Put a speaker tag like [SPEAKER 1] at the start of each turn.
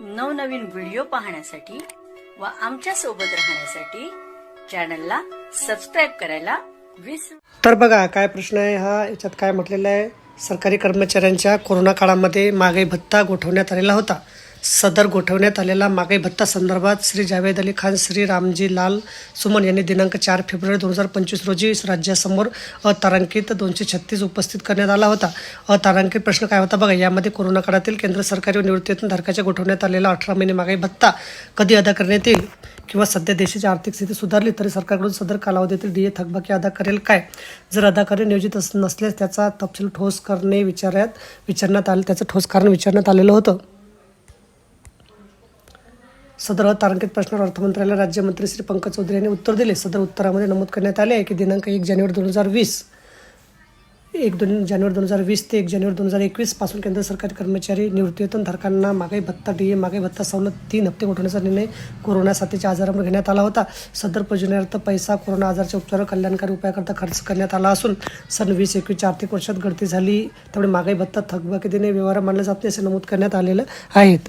[SPEAKER 1] नवनवीन व्हिडिओ पाहण्यासाठी व आमच्यासोबत राहण्यासाठी चॅनलला सबस्क्राईब करायला विसरू
[SPEAKER 2] तर बघा काय प्रश्न आहे हा? याच्यात काय म्हटलेलं आहे? सरकारी कर्मचाऱ्यांच्या कोरोना काळामध्ये मागे भत्ता गोठवण्यात आलेला होता. सदर गोठवण्यात आलेला महागाई भत्ता संदर्भात श्री जावेद अली खान श्री रामजी लाल सुमन यांनी दिनांक चार फेब्रुवारी दोन हजार पंचवीस रोजी राज्यासमोर अतारांकित दोनशे छत्तीस उपस्थित करण्यात आला होता. अतारांकित प्रश्न काय होता बघा यामध्ये कोरोना काळातील केंद्र सरकारी व निवृत्तीतून धारकाच्या गोठवण्यात आलेला अठरा महिने महागाई भत्ता कधी अदा करण्यात येईल किंवा सध्या देशाची आर्थिक स्थिती सुधारली तरी सरकारकडून सदर कालावधीतील डीए थकबाकी अदा करेल काय? जर अदा करणे नियोजित नसल्यास त्याचा तपशील ठोस करणे विचारण्यात विचारण्यात आले त्याचं ठोस कारण विचारण्यात आलेलं होतं. सदर तारांकित प्रश्नावर अर्थमंत्र्याला राज्यमंत्री श्री पंकज चौधरी यांनी उत्तर दिले. सदर उत्तरामध्ये नमूद करण्यात आले आहे की दिनांक एक जानेवारी दोन हजार वीस एक दोन जानेवारी दोन हजार वीस ते एक जानेवारी दोन हजार एकवीसपासून केंद्र सरकारी कर्मचारी निवृत्तीवेतन धारकांना मागाई भत्ता ए मागाई भत्ता सवलत तीन हप्ते उठवण्याचा निर्णय कोरोना साथीच्या आजारामुळे घेण्यात आला होता. सदर प्रयोजनार्थ पैसा कोरोना आजारच्या उपचार कल्याणकारी उपायाकरता खर्च करण्यात आला असून सन वीस एकवीसच्या आर्थिक वर्षात गळती झाली. त्यामुळे मागाई भत्ता थकबाकी देणे व्यवहार मानले जात नाही असे नमूद करण्यात आलेलं आहेत.